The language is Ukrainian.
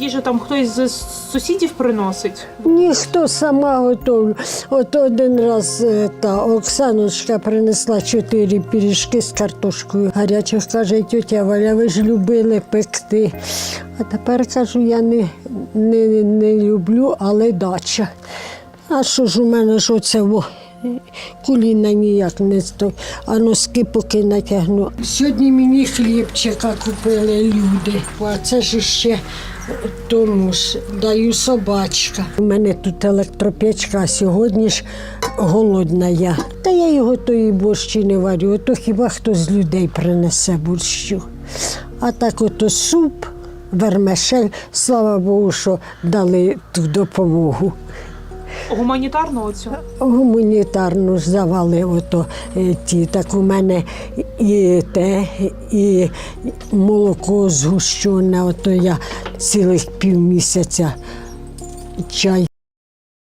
Їжу там хтось з сусідів приносить. Ніхто сама готовлю. От один раз е, та Оксаночка принесла чотири пиріжки з картошкою гарячих. Каже, тетя Валя, ви ж любили пекти. А тепер кажу, я не, не, не люблю, але дача. А що ж у мене ж оце? Коліна ніяк не стой, а носки поки натягну. Сьогодні мені хлібчика купили люди, а це ж ще тому ж даю собачка. У мене тут електропечка, а сьогодні ж голодна я. Та я його тої борщі не варю, ото хіба хто з людей принесе борщу. А так ото суп, вермешель, слава Богу, що дали ту допомогу. Гуманітарну оцю. Гуманітарну завали ото е, ті. Так у мене і те, і молоко згущене, ото я цілих півмісяця чай